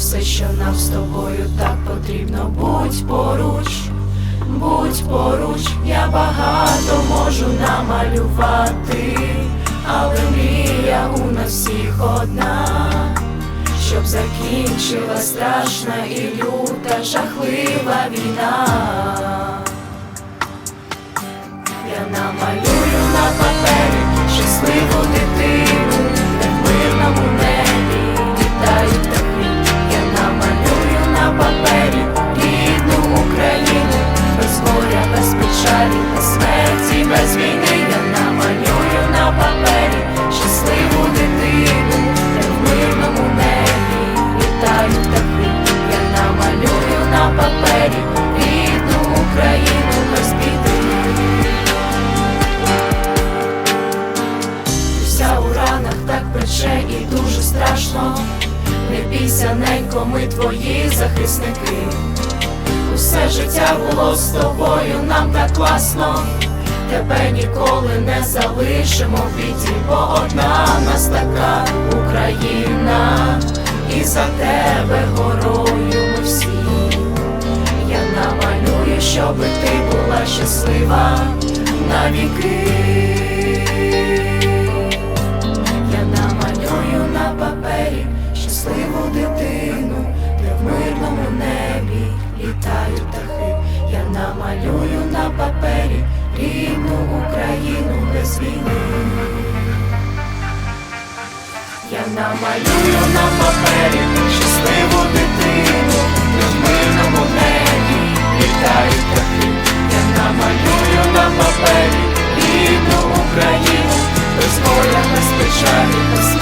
все, що нам з тобою так потрібно. Будь поруч, будь поруч, я багато можу намалювати, але мрія у нас всіх одна. Щоб закінчила страшна і люта жахлива війна. Пече і дуже страшно. Не бійся, ненько, ми твої захисники. Усе життя було з тобою, нам так класно. Тебе ніколи не залишимо в біді, бо одна нас така Україна, і за тебе горою ми всі. Я намалюю, щоби ти була щаслива навіки. Війни. Я намалюю на папері щасливу дитину, на мирному небі літають птахи. Я намалюю на папері рідну Україну, без боя, без печалі, без